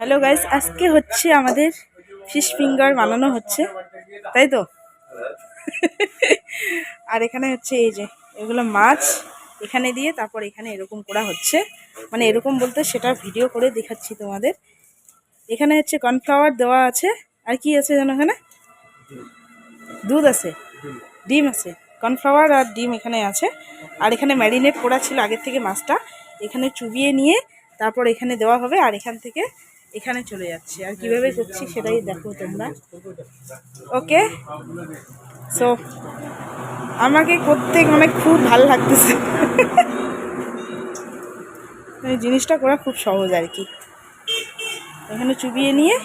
Hello guys আজকে হচ্ছে আমাদের ফিশ ফিঙ্গার বানানো হচ্ছে, তাই তো? আর এখানে হচ্ছে এই যে, এগুলো মাছ এখানে দিয়ে তারপর এখানে এরকম করা হচ্ছে। মানে এরকম বলতে সেটা ভিডিও করে দেখাচ্ছি তোমাদের। এখানে হচ্ছে কর্নফ্লাওয়ার দেওয়া আছে। আর কি আছে যেন এখানে? দুধ আছে। ডিম আছে। কর্নফ্লাওয়ার আর ডিম এখানে আছে। আর এখানে ম্যারিনেট করা ছিল আগের থেকে মাছটা। এখানে চুবিয়ে নিয়ে তারপর এখানে দেওয়া হবে। আর এখান থেকে এখানে চলে যাচ্ছে। আর কীভাবে করছি সেটাই দেখো তোমরা। ওকে সো আমাকে করতে মানে খুব ভালো লাগতেছে। এই জিনিসটা করা খুব সহজ আর কি। এখানে চুবিয়ে নিয়ে,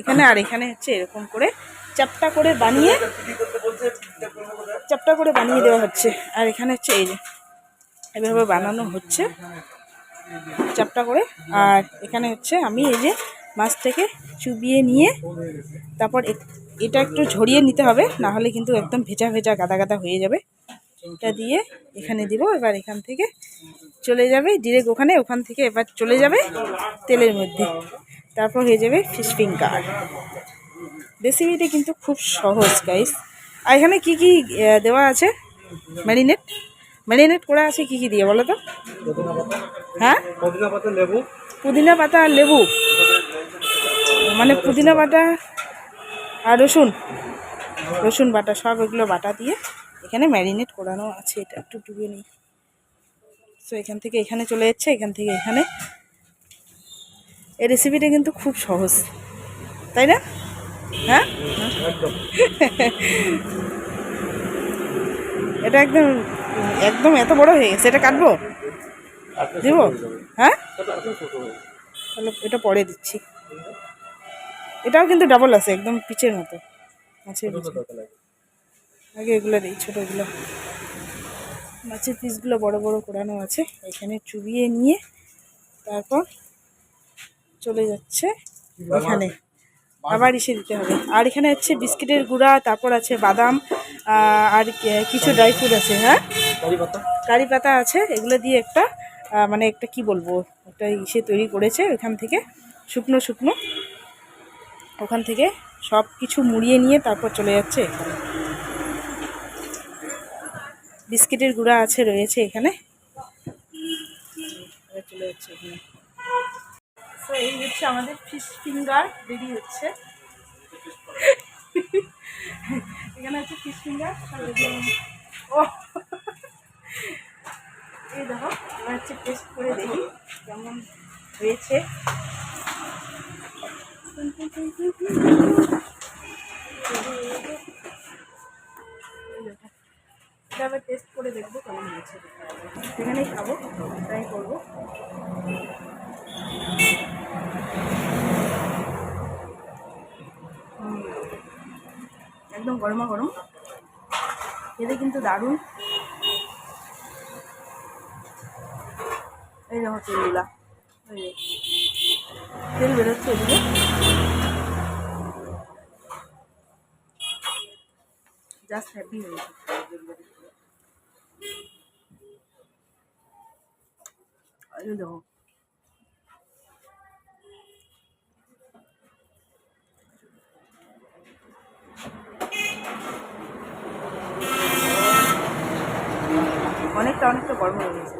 এখানে আর এখানে হচ্ছে এরকম করে চাপটা করে বানিয়ে চাপটা করে বানিয়ে দেওয়া হচ্ছে। আর এখানে হচ্ছে এই যে, এভাবে বানানো হচ্ছে। চাপটা করে। আর এখানে হচ্ছে আমি এই যে মাছ থেকে চুবিয়ে নিয়ে তারপর এটা একটু ঝরিয়ে নিতে হবে না হলে কিন্তু একদম ভেজা ভেজা গাদা গাদা হয়ে যাবে। এটা দিয়ে এখানে দিব এবার এখান থেকে চলে যাবে ডিরেক্ট ওখানে ওখান থেকে এবার চলে যাবে তেলের মধ্যে। তারপর হয়ে যাবে ফিশ ফিঙ্গার রেসিপিটা কিন্তু খুব সহজ গাইস আর এখানে কি কি দেওয়া আছে? ম্যারিনেট ম্যারিনেট করা আছে কি কি দিয়ে বলো তো? হ্যাঁ? পুদিনা পাতা লেবু। পুদিনা পাতা আর লেবু। মানে পুদিনা বাটা আর রসুন রসুন বাটা সব এগুলো বাটা দিয়ে এখানে ম্যারিনেট করানো আছে এটা একটু ডুবে নিই। তো এখান থেকে এখানে চলে যাচ্ছে এখান থেকে এখানে। এই রেসিপিটা কিন্তু খুব সহজ তাই না? হ্যাঁ? এটা একদম একদম এত বড় হয়ে গেছে এটা কাটবো? দিব? হ্যাঁ তাহলে এটা পরে দিচ্ছি। এটাও কিন্তু ডাবল আছে একদম পিচের মতো। মাছের আগে এগুলো দিই ছোটোগুলো মাছের পিসগুলো বড় বড় করানো আছে এখানে চুবিয়ে নিয়ে তারপর চলে যাচ্ছে এখানে। আবার ইসে দিতে হবে। আর এখানে হচ্ছে বিস্কিটের গুঁড়া তারপর আছে বাদাম আর কিছু ড্রাই ফ্রুট আছে হ্যাঁ? কারি পাতা। আছে এগুলো দিয়ে একটা মানে একটা কি বলব একটা ইসে তৈরি করেছে ওখান থেকে। শুকনো শুকনো। ওখান থেকে সব কিছু মুড়িয়ে নিয়ে তারপর চলে যাচ্ছে এখানে। বিস্কিটের গুঁড়া আছে, রয়েছে এখানে। চলে যাচ্ছে এখানে। তো এই হচ্ছে আমাদের ফিশ ফিঙ্গার রেডি হচ্ছে। এখানে হচ্ছে ফিশ ফিঙ্গার ও। এই দেখো, এবার হচ্ছে টেস্ট করে দেখি কেমন হয়েছে। আবার টেস্ট করে দেখব কেমন হয়েছে। সেখানেই খাব ট্রাই করব। একদম গরমা গরম। খেতে কিন্তু দারুণ। এই দেখো তেলগুলা। তেল বেরোচ্ছে এদিকে। জাস্ট হ্যাপি দেখো। অনেকটা অনেকটা গরম হয়ে গেছে।